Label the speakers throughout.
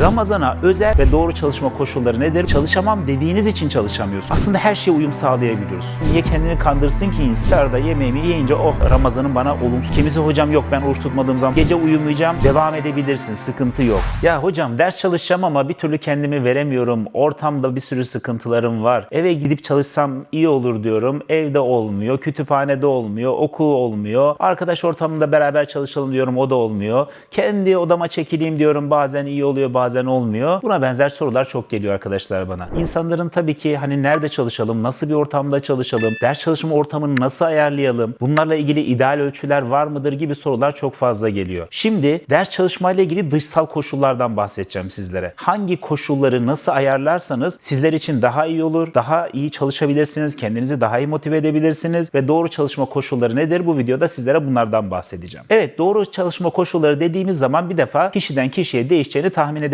Speaker 1: Ramazana özel ve doğru çalışma koşulları nedir? Çalışamam dediğiniz için çalışamıyorsun. Aslında her şeye uyum sağlayabiliyoruz. Niye kendini kandırsın ki iftarda yemeğimi yiyince oh Ramazan'ın bana olumsuz. Kimisi hocam yok ben oruç tutmadığım zaman gece uyumayacağım devam edebilirsin sıkıntı yok. Ya hocam ders çalışacağım ama bir türlü kendimi veremiyorum. Ortamda bir sürü sıkıntılarım var. Eve gidip çalışsam iyi olur diyorum. Evde olmuyor. Kütüphanede olmuyor. Okul olmuyor. Arkadaş ortamında beraber çalışalım diyorum o da olmuyor. Kendi odama çekileyim diyorum bazen iyi oluyor bazen olmuyor. Buna benzer sorular çok geliyor arkadaşlar bana. İnsanların tabii ki hani nerede çalışalım, nasıl bir ortamda çalışalım, ders çalışma ortamını nasıl ayarlayalım, bunlarla ilgili ideal ölçüler var mıdır gibi sorular çok fazla geliyor. Şimdi ders çalışmayla ilgili dışsal koşullardan bahsedeceğim sizlere. Hangi koşulları nasıl ayarlarsanız sizler için daha iyi olur, daha iyi çalışabilirsiniz, kendinizi daha iyi motive edebilirsiniz ve doğru çalışma koşulları nedir? Bu videoda sizlere bunlardan bahsedeceğim. Evet doğru çalışma koşulları dediğimiz zaman bir defa kişiden kişiye değişeceğini tahmin edebilirsiniz.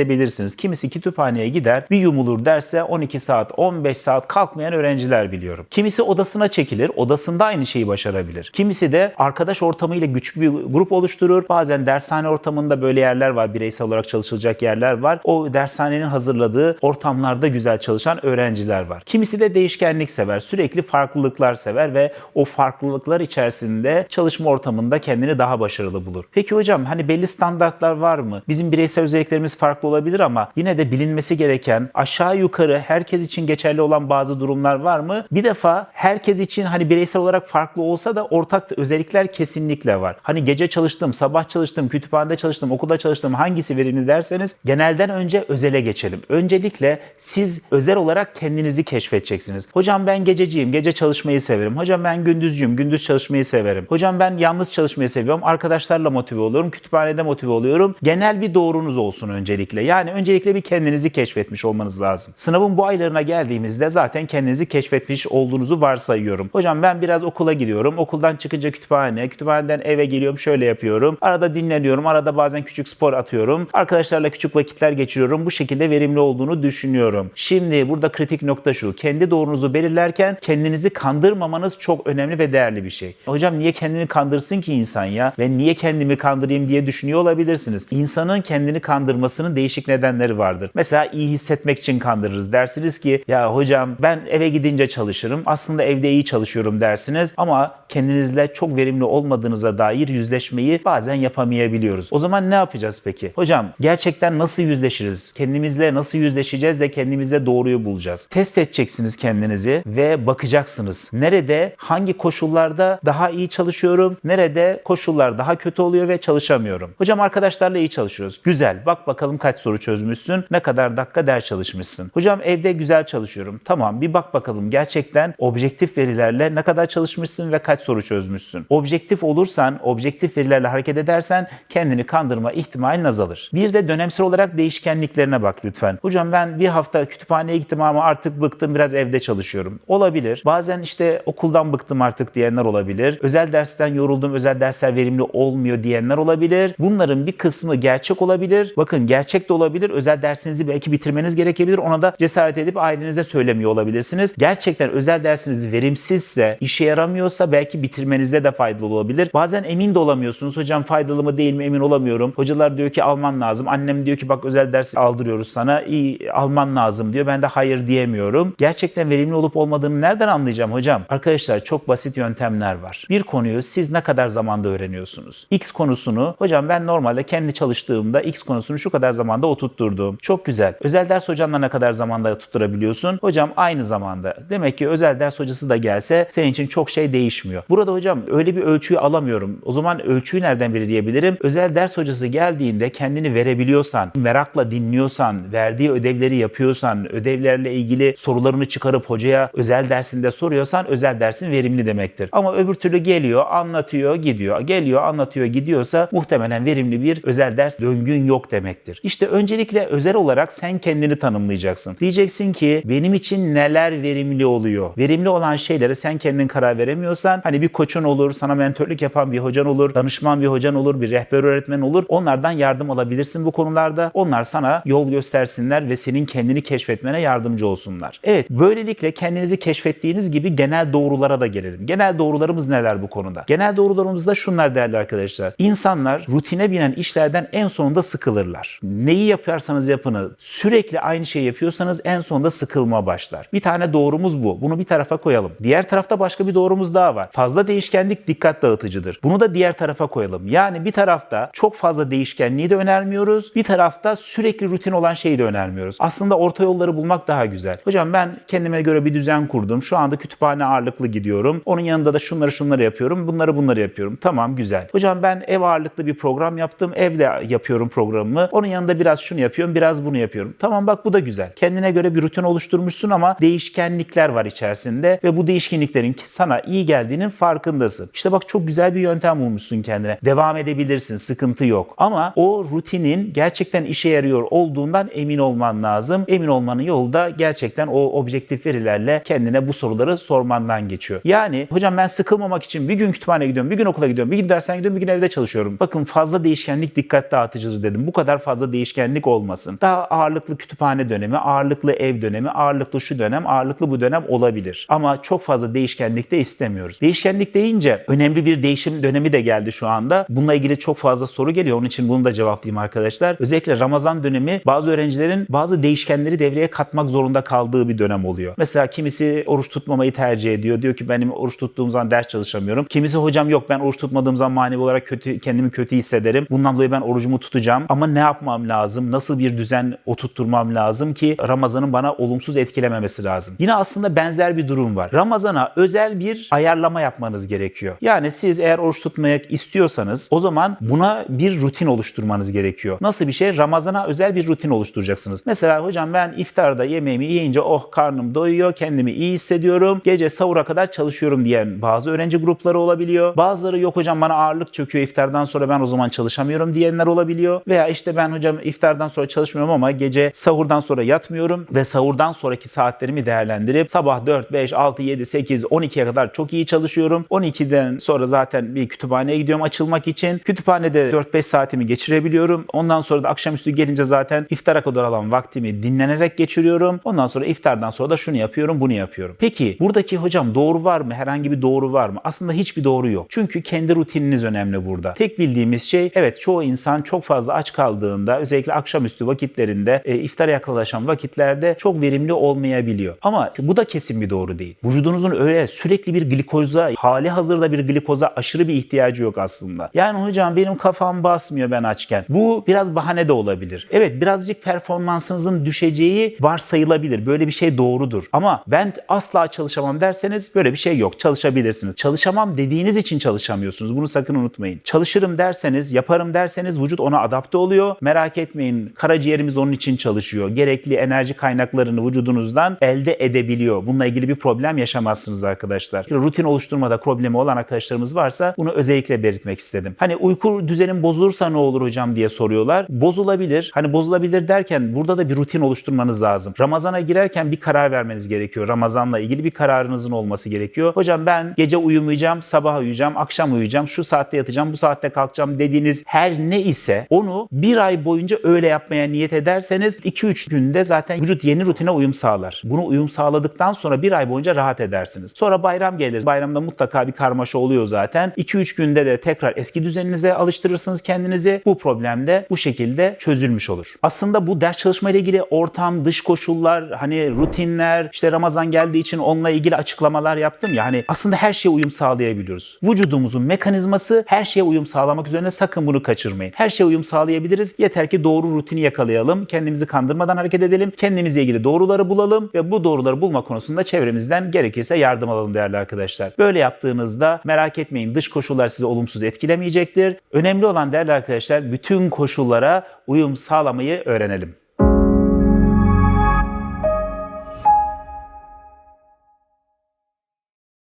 Speaker 1: Kimisi kütüphaneye gider, bir yumulur derse 12 saat, 15 saat kalkmayan öğrenciler biliyorum. Kimisi odasına çekilir, odasında aynı şeyi başarabilir. Kimisi de arkadaş ortamıyla küçük bir grup oluşturur. Bazen dershane ortamında böyle yerler var, bireysel olarak çalışılacak yerler var. O dershanenin hazırladığı ortamlarda güzel çalışan öğrenciler var. Kimisi de değişkenlik sever, sürekli farklılıklar sever ve o farklılıklar içerisinde çalışma ortamında kendini daha başarılı bulur. Peki hocam hani belli standartlar var mı? Bizim bireysel özelliklerimiz farklı olabilir ama yine de bilinmesi gereken aşağı yukarı herkes için geçerli olan bazı durumlar var mı? Bir defa herkes için hani bireysel olarak farklı olsa da ortak özellikler kesinlikle var. Hani gece çalıştım, sabah çalıştım, kütüphanede çalıştım, okulda çalıştım hangisi verimli derseniz genelden önce özele geçelim. Öncelikle siz özel olarak kendinizi keşfedeceksiniz. Hocam ben gececiyim, gece çalışmayı severim. Hocam ben gündüzcüyüm, gündüz çalışmayı severim. Hocam ben yalnız çalışmayı seviyorum. Arkadaşlarla motive oluyorum, kütüphanede motive oluyorum. Genel bir doğrunuz olsun öncelikle. Yani öncelikle bir kendinizi keşfetmiş olmanız lazım. Sınavın bu aylarına geldiğimizde zaten kendinizi keşfetmiş olduğunuzu varsayıyorum. Hocam ben biraz okula gidiyorum. Okuldan çıkınca kütüphane, kütüphaneden eve geliyorum şöyle yapıyorum. Arada dinleniyorum, arada bazen küçük spor atıyorum. Arkadaşlarla küçük vakitler geçiriyorum. Bu şekilde verimli olduğunu düşünüyorum. Şimdi burada kritik nokta şu. Kendi doğrunuzu belirlerken kendinizi kandırmamanız çok önemli ve değerli bir şey. Hocam niye kendini kandırsın ki insan ya? Ve niye kendimi kandırayım diye düşünüyor olabilirsiniz. İnsanın kendini kandırmasının değişik nedenleri vardır. Mesela iyi hissetmek için kandırırız. Dersiniz ki ya hocam ben eve gidince çalışırım. Aslında evde iyi çalışıyorum dersiniz ama kendinizle çok verimli olmadığınıza dair yüzleşmeyi bazen yapamayabiliyoruz. O zaman ne yapacağız peki? Hocam gerçekten nasıl yüzleşiriz? Kendimizle nasıl yüzleşeceğiz de kendimize doğruyu bulacağız. Test edeceksiniz kendinizi ve bakacaksınız. Nerede, hangi koşullarda daha iyi çalışıyorum? Nerede koşullar daha kötü oluyor ve çalışamıyorum? Hocam arkadaşlarla iyi çalışıyoruz. Güzel. Bak bakalım kaç soru çözmüşsün? Ne kadar dakika ders çalışmışsın? Hocam evde güzel çalışıyorum. Tamam bir bak bakalım gerçekten objektif verilerle ne kadar çalışmışsın ve kaç soru çözmüşsün? Objektif olursan, objektif verilerle hareket edersen kendini kandırma ihtimalin azalır. Bir de dönemsel olarak değişkenliklerine bak lütfen. Hocam ben bir hafta kütüphaneye gittim ama artık bıktım biraz evde çalışıyorum. Olabilir. Bazen işte okuldan bıktım artık diyenler olabilir. Özel dersten yoruldum, özel dersler verimli olmuyor diyenler olabilir. Bunların bir kısmı gerçek olabilir. Bakın gerçek de olabilir. Özel dersinizi belki bitirmeniz gerekebilir. Ona da cesaret edip ailenize söylemiyor olabilirsiniz. Gerçekten özel dersiniz verimsizse, işe yaramıyorsa belki bitirmenizde de faydalı olabilir. Bazen emin de olamıyorsunuz. Hocam faydalı mı değil mi emin olamıyorum. Hocalar diyor ki alman lazım. Annem diyor ki bak özel ders aldırıyoruz sana. İyi alman lazım diyor. Ben de hayır diyemiyorum. Gerçekten verimli olup olmadığını nereden anlayacağım hocam? Arkadaşlar çok basit yöntemler var. Bir konuyu siz ne kadar zamanda öğreniyorsunuz? X konusunu hocam ben normalde kendi çalıştığımda X konusunu şu kadar zamanda oturtturdum. Çok güzel. Özel ders hocanla ne kadar zamanda tutturabiliyorsun? Hocam aynı zamanda. Demek ki özel ders hocası da gelse senin için çok şey değişmiyor. Burada hocam öyle bir ölçüyü alamıyorum. O zaman ölçüyü nereden belirleyebilirim? Özel ders hocası geldiğinde kendini verebiliyorsan, merakla dinliyorsan, verdiği ödevleri yapıyorsan, ödevlerle ilgili sorularını çıkarıp hocaya özel dersinde soruyorsan özel dersin verimli demektir. Ama öbür türlü geliyor, anlatıyor, gidiyor. Geliyor, anlatıyor, gidiyorsa muhtemelen verimli bir özel ders döngün yok demektir. İşte öncelikle özel olarak sen kendini tanımlayacaksın. Diyeceksin ki benim için neler verimli oluyor? Verimli olan şeylere sen kendin karar veremiyorsan hani bir koçun olur, sana mentörlük yapan bir hocan olur, danışman bir hocan olur, bir rehber öğretmen olur. Onlardan yardım alabilirsin bu konularda. Onlar sana yol göstersinler ve senin kendini keşfetmene yardımcı olsunlar. Evet, böylelikle kendinizi keşfettiğiniz gibi genel doğrulara da gelelim. Genel doğrularımız neler bu konuda? Genel doğrularımız da şunlar değerli arkadaşlar. İnsanlar rutine binen işlerden en sonunda sıkılırlar. Neyi yaparsanız yapını sürekli aynı şeyi yapıyorsanız en sonunda sıkılma başlar. Bir tane doğrumuz bu. Bunu bir tarafa koyalım. Diğer tarafta başka bir doğrumuz daha var. Fazla değişkenlik dikkat dağıtıcıdır. Bunu da diğer tarafa koyalım. Yani bir tarafta çok fazla değişkenliği de önermiyoruz. Bir tarafta sürekli rutin olan şeyi de önermiyoruz. Aslında orta yolları bulmak daha güzel. Hocam ben kendime göre bir düzen kurdum. Şu anda kütüphane ağırlıklı gidiyorum. Onun yanında da şunları şunları yapıyorum. Bunları bunları yapıyorum. Tamam güzel. Hocam ben ev ağırlıklı bir program yaptım. Evde yapıyorum programımı. Onun yanında biraz şunu yapıyorum, biraz bunu yapıyorum. Tamam bak bu da güzel. Kendine göre bir rutin oluşturmuşsun ama değişkenlikler var içerisinde ve bu değişkenliklerin sana iyi geldiğinin farkındasın. İşte bak çok güzel bir yöntem bulmuşsun kendine. Devam edebilirsin, sıkıntı yok. Ama o rutinin gerçekten işe yarıyor olduğundan emin olman lazım. Emin olmanın yolu da gerçekten o objektif verilerle kendine bu soruları sormandan geçiyor. Yani hocam ben sıkılmamak için bir gün kütüphaneye gidiyorum, bir gün okula gidiyorum, bir gün dersen gidiyorum, bir gün evde çalışıyorum. Bakın fazla değişkenlik dikkat dağıtıcıdır dedim. Bu kadar fazla değişkenlik olmasın. Daha ağırlıklı kütüphane dönemi, ağırlıklı ev dönemi, ağırlıklı şu dönem, ağırlıklı bu dönem olabilir. Ama çok fazla değişkenlik de istemiyoruz. Değişkenlik deyince önemli bir değişim dönemi de geldi şu anda. Bununla ilgili çok fazla soru geliyor. Onun için bunu da cevaplayayım arkadaşlar. Özellikle Ramazan dönemi bazı öğrencilerin bazı değişkenleri devreye katmak zorunda kaldığı bir dönem oluyor. Mesela kimisi oruç tutmamayı tercih ediyor. Diyor ki benim oruç tuttuğum zaman ders çalışamıyorum. Kimisi hocam yok ben oruç tutmadığım zaman manevi olarak kötü kendimi kötü hissederim. Bundan dolayı ben orucumu tutacağım. Ama ne yapmam lazım? Nasıl bir düzen oturtturmam lazım ki Ramazan'ın bana olumsuz etkilememesi lazım. Yine aslında benzer bir durum var. Ramazan'a özel bir ayarlama yapmanız gerekiyor. Yani siz eğer oruç tutmak istiyorsanız o zaman buna bir rutin oluşturmanız gerekiyor. Nasıl bir şey? Ramazan'a özel bir rutin oluşturacaksınız. Mesela hocam ben iftarda yemeğimi yiyince oh karnım doyuyor, kendimi iyi hissediyorum. Gece sahura kadar çalışıyorum diyen bazı öğrenci grupları olabiliyor. Bazıları yok hocam bana ağırlık çöküyor iftardan sonra ben o zaman çalışamıyorum diyenler olabiliyor. Veya işte ben hocam iftardan sonra çalışmıyorum ama gece sahurdan sonra yatmıyorum ve sahurdan sonraki saatlerimi değerlendirip sabah 4, 5, 6, 7, 8, 12'ye kadar çok iyi çalışıyorum. 12'den sonra zaten bir kütüphaneye gidiyorum açılmak için. Kütüphanede 4-5 saatimi geçirebiliyorum. Ondan sonra da akşamüstü gelince zaten iftara kadar alan vaktimi dinlenerek geçiriyorum. Ondan sonra iftardan sonra da şunu yapıyorum, bunu yapıyorum. Peki buradaki hocam doğru var mı? Herhangi bir doğru var mı? Aslında hiçbir doğru yok. Çünkü kendi rutininiz önemli burada. Tek bildiğimiz şey evet çoğu insan çok fazla aç kaldığında özellikle akşamüstü vakitlerinde e, iftara yaklaşan vakitlerde çok verimli olmayabiliyor. Ama bu da kesin bir doğru değil. Vücudunuzun öyle sürekli bir glikoza, hali hazırda bir glikoza aşırı bir ihtiyacı yok aslında. Yani hocam benim kafam basmıyor ben açken. Bu biraz bahane de olabilir. Evet birazcık performansınızın düşeceği varsayılabilir. Böyle bir şey doğrudur. Ama ben asla çalışamam derseniz böyle bir şey yok. Çalışabilirsiniz. Çalışamam dediğiniz için çalışamıyorsunuz. Bunu sakın unutmayın. Çalışırım derseniz, yaparım derseniz vücut ona adapte oluyor. Merak etmeyin. Karaciğerimiz onun için çalışıyor. Gerekli enerji kaynaklarını vücudunuzdan elde edebiliyor. Bununla ilgili bir problem yaşamazsınız arkadaşlar. Rutin oluşturmada problemi olan arkadaşlarımız varsa bunu özellikle belirtmek istedim. Hani uyku düzenin bozulursa ne olur hocam diye soruyorlar. Bozulabilir. Hani bozulabilir derken burada da bir rutin oluşturmanız lazım. Ramazana girerken bir karar vermeniz gerekiyor. Ramazanla ilgili bir kararınızın olması gerekiyor. Hocam ben gece uyumayacağım, sabah uyuyacağım, akşam uyuyacağım, şu saatte yatacağım, bu saatte kalkacağım dediğiniz her ne ise onu bir ay boyunca öyle yapmaya niyet ederseniz 2-3 günde zaten vücut yeni rutine uyum sağlar. Bunu uyum sağladıktan sonra bir ay boyunca rahat edersiniz. Sonra bayram gelir. Bayramda mutlaka bir karmaşa oluyor zaten. 2-3 günde de tekrar eski düzeninize alıştırırsınız kendinizi. Bu problem de bu şekilde çözülmüş olur. Aslında bu ders çalışma ile ilgili ortam, dış koşullar, hani rutinler, işte Ramazan geldiği için onunla ilgili açıklamalar yaptım ya. Hani aslında her şeye uyum sağlayabiliyoruz. Vücudumuzun mekanizması her şeye uyum sağlamak üzerine sakın bunu kaçırmayın. Her şeye uyum sağlayabiliriz. Yeter ki doğru rutini yakalayalım. Kendimizi kandırmadan hareket edelim. Kendimizle ilgili doğruları bulalım ve bu doğruları bulma konusunda çevremizden gerekirse yardım alalım değerli arkadaşlar. Böyle yaptığınızda merak etmeyin dış koşullar sizi olumsuz etkilemeyecektir. Önemli olan değerli arkadaşlar bütün koşullara uyum sağlamayı öğrenelim.